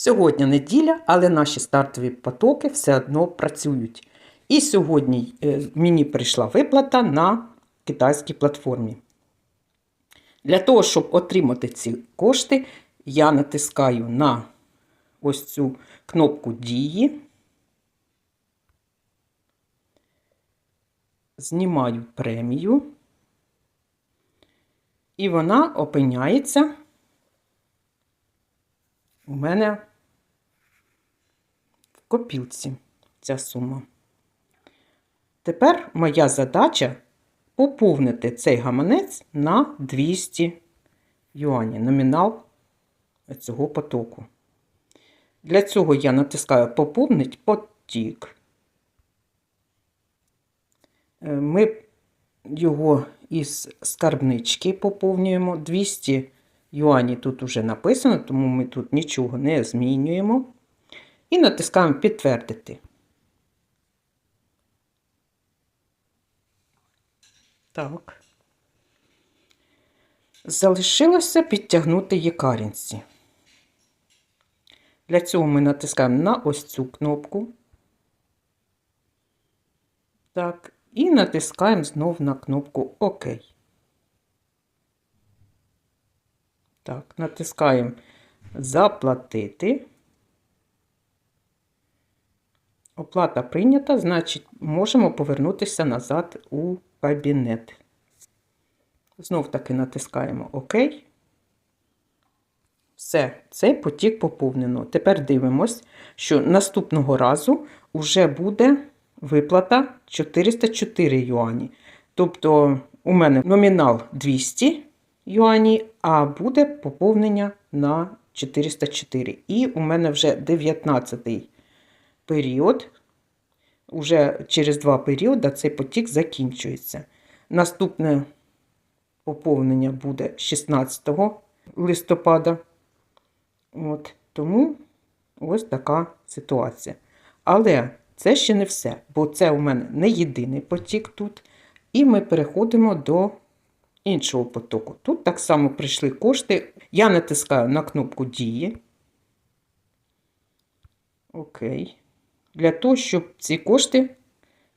Сьогодні неділя, але наші стартові потоки все одно працюють. І сьогодні е, мені прийшла виплата на китайській платформі. Для того, щоб отримати ці кошти, я натискаю на ось цю кнопку дії. Знімаю премію. І вона опиняється у мене копілці ця сума. Тепер моя задача поповнити цей гаманець на 200 юанів, номінал цього потоку. Для цього я натискаю Поповнить потік. Е, Ми його із скарбнички поповнюємо 200 юані тут вже написано, тому ми тут нічого не змінюємо. І натискаємо підтвердити. Так. Залишилося підтягнути якарінці. Для цього ми натискаємо на ось цю кнопку. Так, і натискаємо знов на кнопку ОК. Так, натискаємо Заплатити. Оплата прийнята, значить, можемо повернутися назад у кабінет. Знов таки натискаємо ОК. Все, цей потік поповнено. Тепер дивимось, що наступного разу вже буде виплата 404 юані. Тобто, у мене номінал 200 юані, а буде поповнення на 404. І у мене вже 19 період. Уже через два періоди цей потік закінчується. Наступне поповнення буде 16 листопада. От, Тому ось така ситуація. Але це ще не все, бо це у мене не єдиний потік тут. І ми переходимо до іншого потоку. Тут так само прийшли кошти. Я натискаю на кнопку дії. Окей. Для того, щоб ці кошти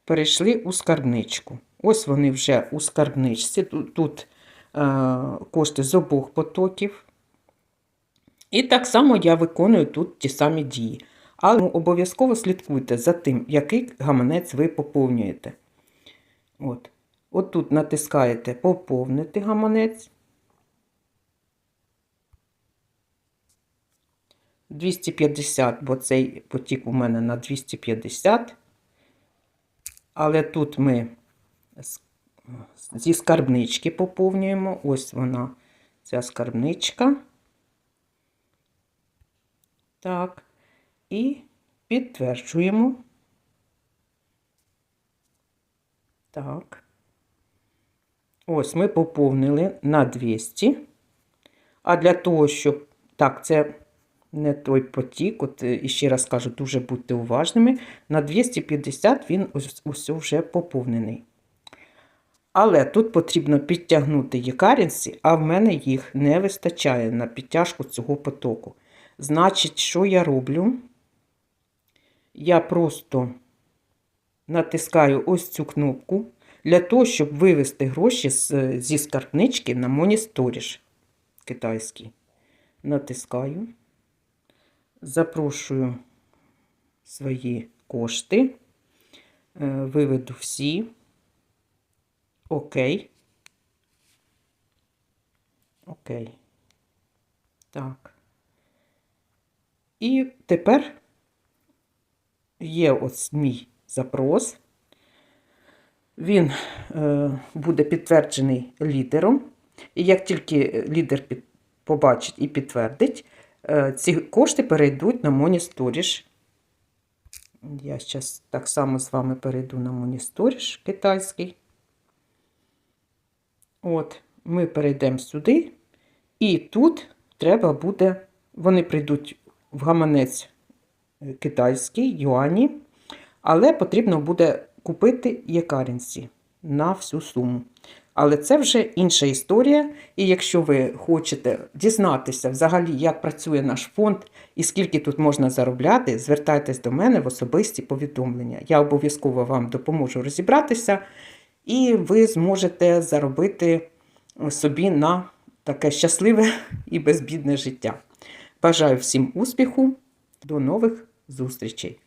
перейшли у скарбничку. Ось вони вже у скарбничці. Тут, тут е, кошти з обох потоків. І так само я виконую тут ті самі дії. Але обов'язково слідкуйте за тим, який гаманець ви поповнюєте. От. От тут натискаєте Поповнити гаманець. 250, бо цей потік у мене на 250. Але тут ми зі скарбнички поповнюємо. Ось вона, ця скарбничка. Так, і підтверджуємо. Так. Ось ми поповнили на 200. А для того, щоб. Так, це не той потік, от і ще раз кажу, дуже будьте уважними. На 250 він ось вже поповнений. Але тут потрібно підтягнути якарінці, а в мене їх не вистачає на підтяжку цього потоку. Значить, що я роблю? Я просто натискаю ось цю кнопку для того, щоб вивести гроші з, зі скарбнички на Моністоріж китайський. Натискаю, запрошую свої кошти, е, виведу всі. Окей. Окей. Так. І тепер є ось мій запрос. Він е, буде підтверджений лідером. І як тільки лідер під, побачить і підтвердить, ці кошти перейдуть на Моністоріж. Я зараз так само з вами перейду на Моністоріж китайський. От, ми перейдемо сюди, і тут треба буде, вони прийдуть в гаманець е, китайський, юані, але потрібно буде купити якарінці на всю суму. Але це вже інша історія. І якщо ви хочете дізнатися взагалі, як працює наш фонд і скільки тут можна заробляти, звертайтесь до мене в особисті повідомлення. Я обов'язково вам допоможу розібратися, і ви зможете заробити собі на таке щасливе і безбідне життя. Бажаю всім успіху, до нових зустрічей!